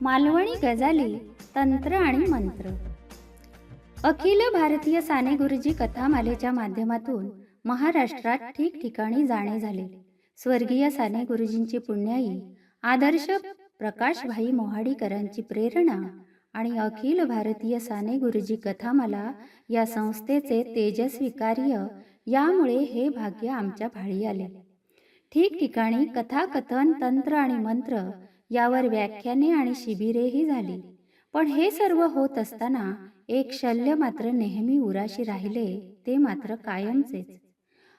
मालवणी गजाली तंत्र आणि मंत्र. अखिल भारतीय साने गुरुजी कथामालेच्या माध्यमातून महाराष्ट्रात ठिकठिकाणी जाणे झाले. स्वर्गीय साने गुरुजींची पुण्याई आदर्श प्रकाशभाई मोहाडीकरांची प्रेरणा आणि अखिल भारतीय साने गुरुजी कथामाला या संस्थेचे तेजस्वी कार्य यामुळे हे भाग्य आमच्या भाळी आले. ठिकठिकाणी कथाकथन तंत्र आणि मंत्र यावर व्याख्याने आणि शिबिरेही झाली. पण हे सर्व होत असताना एक शल्य मात्र नेहमी उराशी राहिले ते मात्र कायमचेच.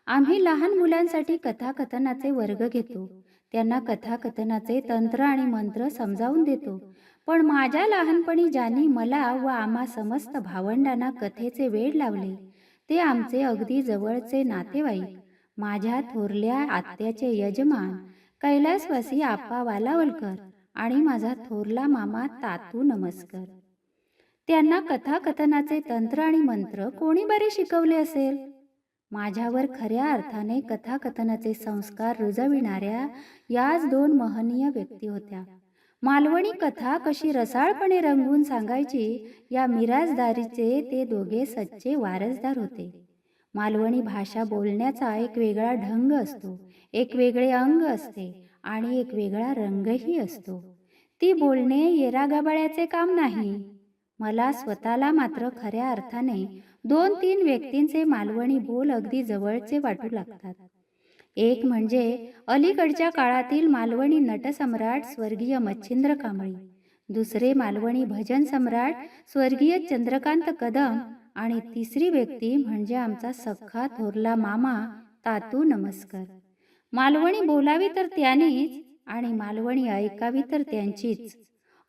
आम्ही लहान मुलांसाठी कथाकथनाचे वर्ग घेतो. त्यांना कथाकथनाचे तंत्र आणि मंत्र समजावून देतो. पण माझ्या लहानपणी ज्यांनी मला व आम्हा समस्त भावंडांना कथेचे वेड लावले ते आमचे अगदी जवळचे नातेवाईक माझ्या थोरल्या आत्याचे यजमान कैलासवासी आप्पा वालावलकर आणि माझा थोरला मामा तातू नमस्कर. त्यांना कथाकथनाचे तंत्र आणि मंत्र कोणी बरे शिकवले असेल? माझ्यावर खऱ्या अर्थाने कथाकथनाचे संस्कार रुजविणाऱ्या याच दोन महनीय व्यक्ती होत्या. मालवणी कथा कशी रसाळपणे रंगवून सांगायची या मिराजदारीचे ते दोघे सच्चे वारसदार होते. मालवणी भाषा बोलण्याचा एक वेगळा ढंग असतो. एक वेगळे अंग असते आणि एक वेगळा रंगही असतो. ती बोलणे येरागाबाळ्याचे काम नाही. मला स्वतःला मात्र खऱ्या अर्थाने दोन तीन व्यक्तींचे मालवणी बोल अगदी जवळचे वाटू लागतात. एक म्हणजे अलीकडच्या काळातील मालवणी नटसम्राट स्वर्गीय मच्छिंद्र कांबळी. दुसरे मालवणी भजन सम्राट स्वर्गीय चंद्रकांत कदम आणि तिसरी व्यक्ती म्हणजे आमचा सख्खा थोरला मामा तातू नमस्कार. मालवणी बोलावी तर त्यानेच आणि मालवणी ऐकावी तर त्यांचीच.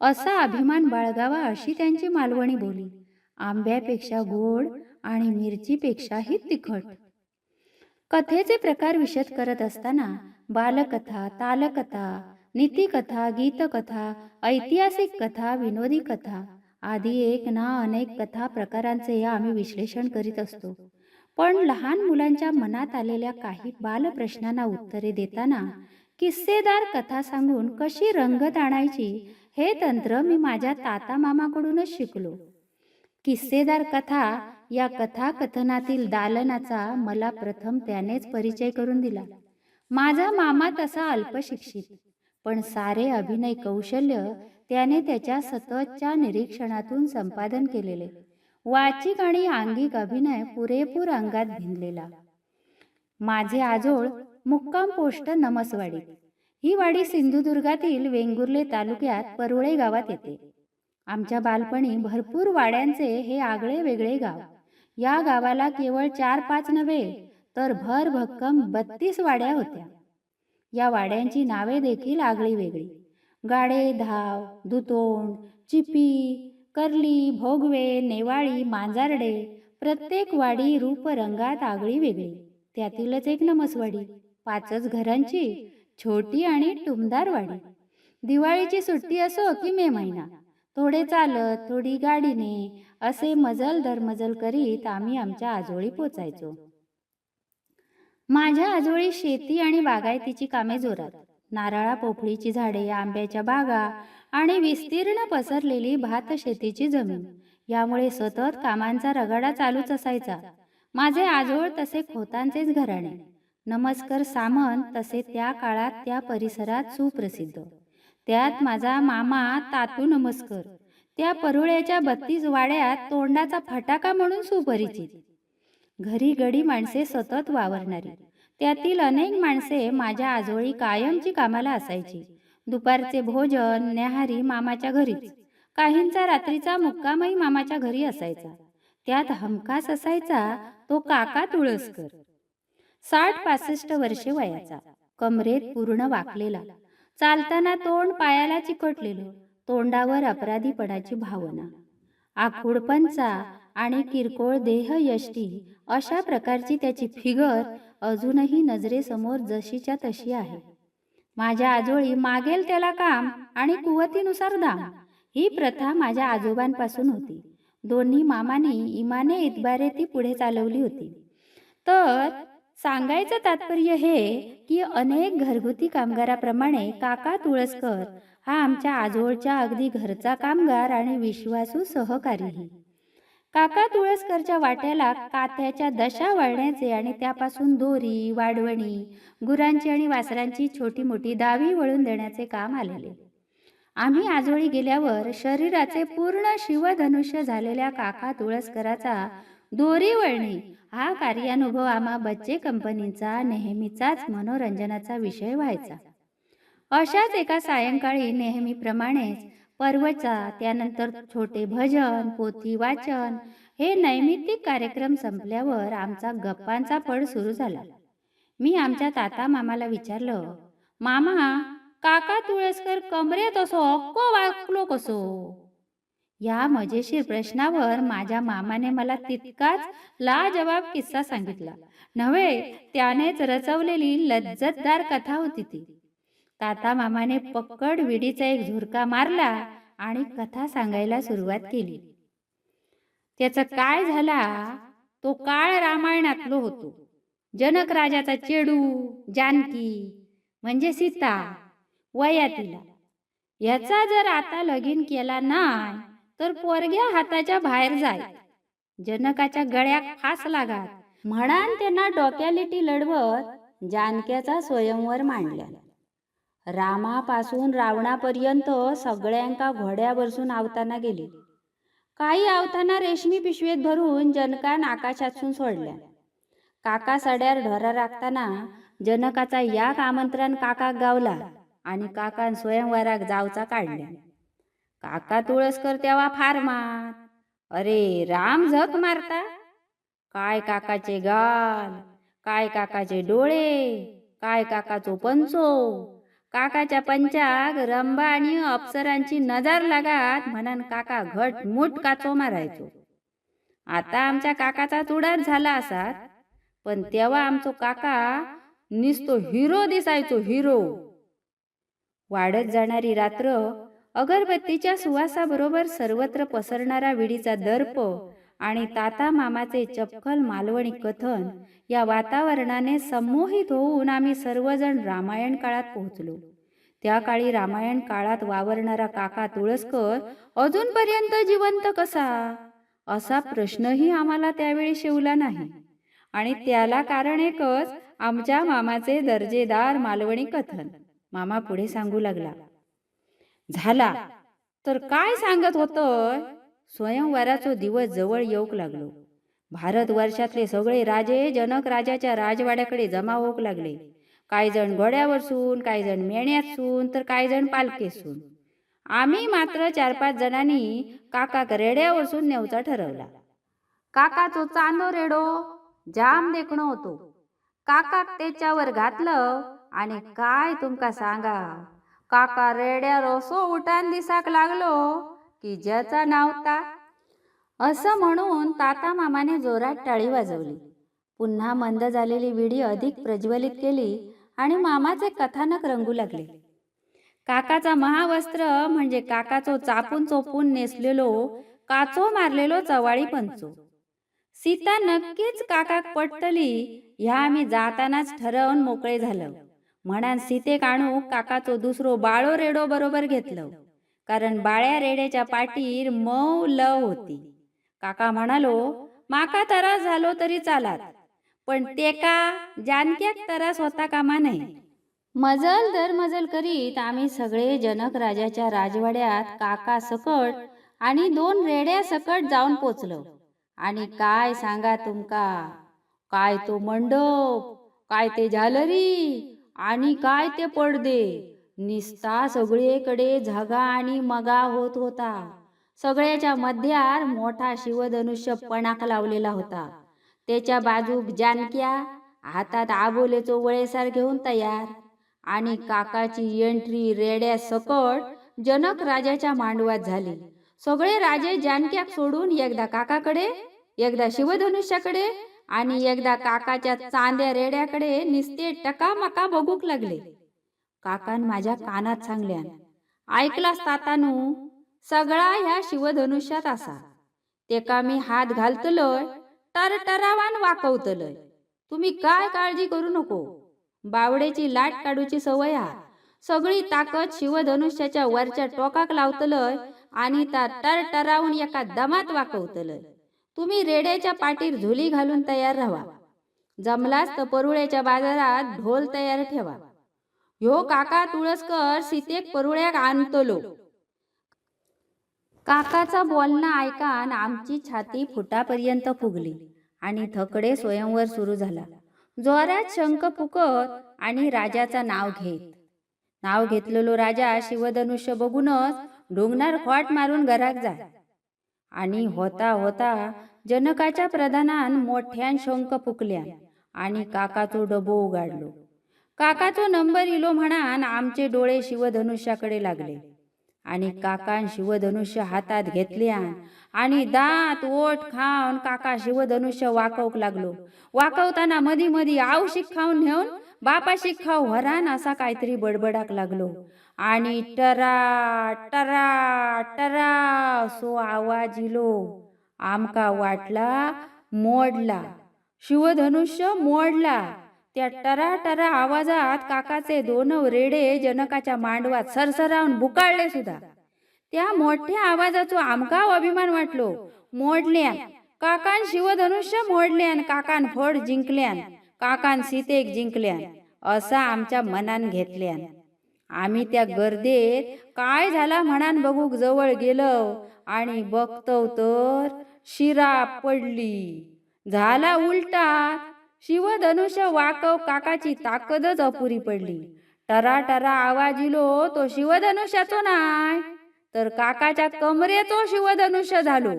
असा अभिमान बाळगावा अशी त्यांची मालवणी बोली. आंब्यापेक्षा गोड आणि मिरचीपेक्षाही तिखट. कथेचे प्रकार विशद करत असताना बालकथा तालकथा नीतिकथा गीतकथा ऐतिहासिक कथा विनोदी कथा आधी एक ना अनेक कथा प्रकारांचे आम्ही विश्लेषण करीत असतो. पण लहान मुलांच्या मनात आलेल्या काही बालप्रश्नांना उत्तरे देताना किस्सेदार कथा सांगून कशी रंगत आणायची हे तंत्र मी माझ्या ताता मामाकडूनच शिकलो. किस्सेदार कथा या कथाकथनातील दालनाचा मला प्रथम त्यानेच परिचय करून दिला. माझा मामा तसा अल्पशिक्षित पण सारे अभिनय कौशल्य त्याने त्याच्या सततच्या निरीक्षणातून संपादन केलेले. वाचिक आणि आंगिक अभिनय पुरेपूर अंगात भिनलेला. माझे आजोळ मुक्काम पोस्ट नमसवाडी ही वाडी सिंधुदुर्गातील वेंगुर्ले तालुक्यात परुळे गावात येते. आमच्या बालपणी भरपूर वाड्यांचे हे आगळे वेगळे गाव. या गावाला केवळ चार पाच नव्हे तर भर भक्कम बत्तीस वाड्या होत्या. या वाड्यांची नावे देखील आगळी वेगळी. गाडे धाव दुतोंड चिपी करली भोगवे नेवाळी मांजारडे प्रत्येक वाडी रूप रंगात आगळी वेगळी. त्यातीलच एक नमसवाडी पाचच घरांची छोटी आणि टुमदार वाडी. दिवाळीची सुट्टी असो की मे महिना थोडे चालत थोडी गाडीने असे मजल दरमजल करीत आम्ही आमच्या आजोळी पोचायचो. माझ्या आजोळी शेती आणि बागायतीची कामे जोरात. नारळा पोफळीची झाडे आंब्याच्या बागा आणि विस्तीर्ण पसरलेली भात शेतीची जमीन. यामुळे सतत कामांचा रगाडा चालूच असायचा. माझे आजोळ तसे खोतांचेच घराणे. नमस्कार सामन तसे त्या काळात त्या परिसरात सुप्रसिद्ध. त्यात माझा मामा तातू नमस्कार. त्या परुळ्याच्या बत्तीस वाड्यात तोंडाचा फटाका म्हणून सुपरिचित. घरी गडी माणसे सतत वावरणारी. त्यातील अनेक माणसे माझ्या आजोळी कायमची कामाला असायची. दुपारचे भोजन न्याहारी मामाच्या घरीच. काहींचा रात्रीचा मुक्कामही मामाच्या घरी असायचा. त्यात हमखास असायचा तो काका तुळसकर. साठ पासष्ट वर्षे वयाचा. कमरेत पूर्ण वाकलेला. चालताना तोंड पायाला चिकटलेलं. तोंडावर अपराधीपणाची भावना. आखूडपणचा आणि किरकोळ देह यष्टी अशा प्रकारची त्याची फिगर अजूनही नजरेसमोर जशीच्या तशी आहे. माझ्या आजोळी मागेल त्याला काम आणि कुवतीनुसार दाम. ही प्रथा माझ्या आजोबांपासून होती. दोन्ही मामाने इमाने इतबारे ती पुढे चालवली होती. तर सांगायचं तात्पर्य हे की अनेक घरगुती कामगाराप्रमाणे काका तुळसकर हा आमच्या आजोळच्या अगदी घरचा कामगार आणि विश्वासू सहकारीही. काका तुळसकरच्या वाट्याला काथ्याच्या दशा वळण्याचे आणि त्यापासून दोरी वाढवणी गुरांची आणि वासरांची छोटी मोठी दावी वळून देण्याचे काम आलेले. आम्ही आजोळी गेल्यावर शरीराचे पूर्ण शिवधनुष्य झालेल्या काका तुळसकराचा दोरी वळणे हा कार्यानुभव आम्हा बच्चे कंपनीचा नेहमीचाच मनोरंजनाचा विषय व्हायचा. अशाच एका सायंकाळी नेहमीप्रमाणेच पर्वचा त्यानंतर छोटे भजन पोथी वाचन हे नैमित्तिक कार्यक्रम संपल्यावर आमचा गप्पांचा पड सुरू झाला. मी आमच्या ताता मामाला विचारलं मामा काका तुळसकर कमरेत असो अक्को वाकलो कसो? या मजेशीर प्रश्नावर माझ्या मामाने मला तितकाच लाजवाब किस्सा सांगितला. नव्हे त्यानेच रचवलेली लज्जतदार कथा होती ती. ताता मामाने पक्कड विडीचा एक झुरका मारला आणि कथा सांगायला सुरुवात केली. त्याचं काय झाला? तो काळ रामायणातलो होतो. जनक राजाचा चेडू जानकी म्हणजे सीता वयातीला. याचा जर आता लगीन केला नाही तर पोरग्या हाताच्या बाहेर जाय. जनकाच्या गळ्यात फास लागात. म्हणान त्यांना डोक्यालिटी लढवत जानक्याचा स्वयंवर मांडल्या रामापासून रावणापर्यंत सगळ्यांका घोड्या बसून आवताना गेली. काही आवताना रेशमी पिशवीत भरून जनकान आकाशातून सोडल्या. काका सड्यार ढोरा राखताना जनकाचा याक आमंत्रण काकाक गावला आणि काकान स्वयंवराक जावचा काढल्या. काका तुळसकर तेव्हा फार मात अरे राम झक मारता? काय काकाचे गाल? काय काकाचे डोळे? काय काकाचो पंचो? काकाच्या पंचाक रंबा आणि अप्सरांची नजर लागात म्हणून काका घट मुठ काचो मारायचो. आता आमच्या काकाचा चुडार झाला असात पण तेव्हा आमचो काका निसतो हिरो दिसायचो हिरो. वाढत जाणारी रात्र अगरबत्तीच्या सुवासाबरोबर सर्वत्र पसरणारा विडीचा दर्प आणि ताता मामाचे चपखल मालवणी कथन या वातावरणाने संमोहित होऊन आम्ही सर्वजण रामायण काळात पोहोचलो. त्या काळी रामायण काळात वावरणारा काका तुळसकर अजूनपर्यंत जिवंत कसा? असा प्रश्नही आम्हाला त्यावेळी शिवला नाही. आणि त्याला कारण एकच आमच्या मामाचे दर्जेदार मालवणी कथन. मामा पुढे सांगू लागला. झाला. तर काय सांगत होतोय? स्वयंवराचो दिवस जवळ येऊक लागलो. भारत वर्षातले सगळे राजे जनक राजाच्या राजवाड्याकडे जमा होऊक लागले. काही जण घोड्यावर सून काही जण मेण्यात सून तर काही जण पालखे सून. आम्ही मात्र चार पाच जणांनी काकाक रेड्यावर सून नेवचा ठरवला. काकाचो चांदो रेडो जाम देखणो होतो. काकाक त्याच्यावर घातलं आणि काय तुमका सांगा? काका रेड्यार असो उठान दिसाक लागलो की ज्याचा नावता. असं म्हणून ताता मामाने जोरात टाळी वाजवली. पुन्हा मंद झालेली विडी अधिक प्रज्वलित केली आणि मामाचे कथानक रंगू लागले. काकाचा महावस्त्र म्हणजे काकाचो चापून चोपून नेसलेलो काचो मारलेलो चवाळी पंचो. सीता नक्कीच काकाक पटतली ह्या आम्ही जातानाच ठरवून मोकळे झालं. म्हणान सीते काणू काकाचो दुसरो बाळो रेडो बरोबर घेतलं कारण बाळ्या रेड्याच्या पाठीर मऊ लव होती. काका म्हणालो माका तरास झालो तरी चालात पण तेका जानक्याक तरास होता कामा नाही मजल दर मजल करीत आम्ही सगळे जनक राजाच्या राजवाड्यात काका सकट आणि दोन रेड्या सकट जाऊन पोचलो. आणि काय सांगा तुमका? काय तो मंडप? काय ते झालरी आणि काय ते पडदे? निस्ता सगळीकडे झगा आणि मगा होत होता. सगळ्याच्या मध्यार मोठा शिवधनुष्य पणाक लावलेला होता. त्याच्या बाजूक जानक्या हातात आबोलेचो वळेसार घेऊन तयार. आणि काकाची एंट्री रेड्या सकट जनक राजाच्या मांडवात झाली. सगळे राजे जानक्याक सोडून एकदा काकाकडे एकदा शिवधनुष्याकडे आणि एकदा काकाच्या चांद्या रेड्याकडे निस्ते टकामका बघूक लागले. काकान माझ्या कानात सांगल्यान ऐकलास तातानू सगळा ह्या शिवधनुष्यात असा. तेका मी हात घालतलोय टरटरावान वाकवतलोय. तुम्ही काय काळजी करू नको? बावडेची लाट काढूची सवय हा. सगळी ताकद शिवधनुष्याच्या वरच्या टोकाक लावतलय आणि ता टरटरावून एका दमात वाकवतलय. तुम्ही रेड्याच्या पाठीर झुली घालून तयार राहा. जमलाच तर परुळ्याच्या बाजारात ढोल तयार ठेवा. ह्यो काका तुळसकर सीतेक परुळ्याक आणतलो. काकाचा बोलणं ऐकान आमची छाती फुटापर्यंत फुगली आणि थकडे स्वयंवर सुरू झाला. जोरात शंख फुकत आणि राजाचा नाव घेत. नाव घेतलेलो राजा शिवधनुष्य बघूनच डोंगणार खोट मारून घरात जाय आणि होता होता जनकाच्या प्रधानान मोठ्यान शंख फुकल्या आणि काकाचो डबो उगाडलो. काकाचो नंबर इलो म्हणान आमचे डोळे शिवधनुष्याकडे लागले. आणि काकान शिवधनुष्य हातात घेतल्यान आणि दात ओठ खाऊन काका शिवधनुष्य वाकवक लागलो. वाकवताना मधी मधी आवशिक खाऊन नेऊन बापाशी खाऊ हरान असा काहीतरी बडबडाक लागलो. आणि टरा टरा टरा सो आवाज इलो. आमका वाटला मोडला. शिवधनुष्य मोडला. त्या टरा टरा आवाजात काकाचे दोन रेडे जनकाच्या मांडवात सरसरावून बुकाळले सुद्धा. त्या मोठ्या आवाजाचो आमकां अभिमान वाटलो. मोडल्यान काकान शिवधनुष्य मोडल्यान काकान फड जिंकल्यान काकान सीतेक जिंकल्यान असा आमच्या मनान घेतल्यान. आम्ही त्या गर्देत काय झाला म्हणान बघूक जवळ गेलो आणि बघतो तर शिरा पडली. झाला उलटा शिवधनुष्य वाकव काकाची ताकदच अपुरी पडली. टरा टरा आवाज इलो तो शिवधनुष्याचो नाय. तर काकाच्या कमरेचो शिवधनुष्य झालो.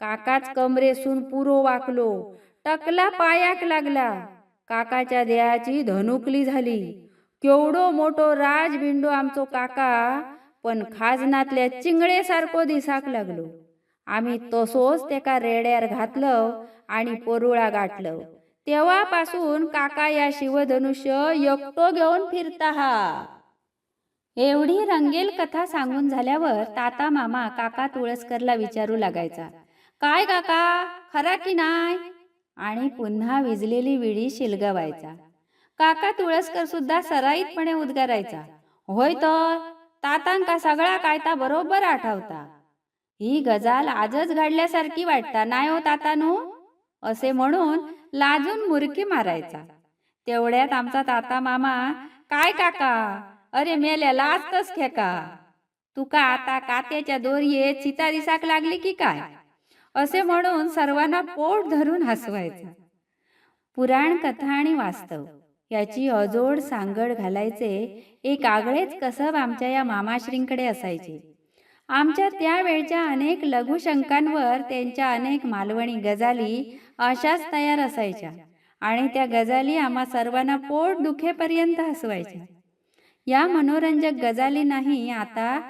काकाच कमरेसून पुरो वाकलो. टकला पायाक लागला. काकाच्या देहाची धनुकली झाली. केवढो मोठो राजबिंडो आमचो काका पण खाजनातल्या चिंगळेसारखो दिसाक लागलो. आम्ही तसोच तेका रेड्यार घातलं आणि परुळा गाठलं. तेव्हापासून काका या शिवधनुष्य एकटो घेऊन फिरता हा. एवढी रंगेल कथा सांगून झाल्यावर ताता मामा काका तुळसकरला विचारू लागायचा काय काका खरा की नाय आणि पुन्हा विजलेली विडी शिलगवायचा. काका तुळसकर सुद्धा सराईतपणे उद्गारायचा होय तर तातांका सगळा कायता बरोबर आठवता. ही गजाल आजच घडल्यासारखी वाटता नाही हो तातानू? असे म्हणून लाजून मुरकी मारायचा. तेवढ्यात आमचा ताता मामा काय काका? अरे मेल्या लाजतच खेका? तुका आता कात्याच्या दोरीये चिता दिसाक लागली की काय? असे म्हणून सर्वांना पोट धरून हसवायचा. पुराण कथा आणि वास्तव याची अजोड सांगड घालायचे एक आगळेच कसब आमच्या या मामाश्रींकडे असायचे. आमच्या त्यावेळच्या अनेक लघुशंकांवर त्यांच्या अनेक मालवणी गजाली अशाच तयार असायच्या. आणि त्या गजाली आम्हा सर्वांना पोट दुखेपर्यंत हसवायच्या. या मनोरंजक गजाली नाही आता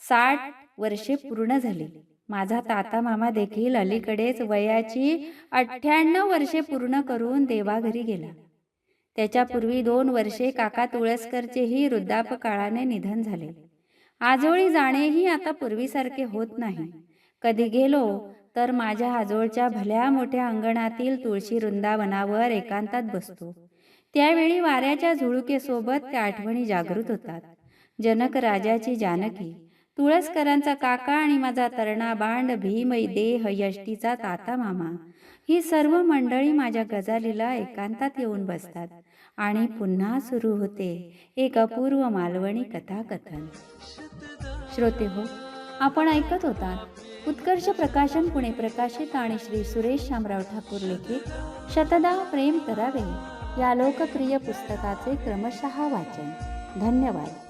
साठ वर्षे पूर्ण झाली. माझा ताता मामा देखील अलीकडेच वयाची अठ्ठ्याण्णव वर्षे पूर्ण करून देवाघरी गेला. त्याच्यापूर्वी दोन वर्षे काका तुळसकरचेही वृद्धापकाळाने निधन झाले. आजोळी जाणेही आता पूर्वीसारखे होत नाही. कधी गेलो तर माझ्या आजोळच्या भल्या मोठ्या अंगणातील तुळशी वृंदावनावर एकांतात बसतो. त्यावेळी वाऱ्याच्या झुळुकेसोबत त्या आठवणी जागृत होतात. जनक राजाची जानकी तुळसकरांचा काका आणि माझा तरणा बांड भीम देह यष्टीचा ताता मामा ही सर्व मंडळी माझ्या गजालीला एकांतात येऊन बसतात. आणि पुन्हा सुरू होते एक अपूर्व मालवणी कथाकथन. श्रोते हो आपण ऐकत होतात उत्कर्ष प्रकाशन पुणे प्रकाशित आणि श्री सुरेश शामराव ठाकूर लिखित शतदा प्रेम करावे या लोकप्रिय पुस्तकाचे क्रमशः वाचन. धन्यवाद.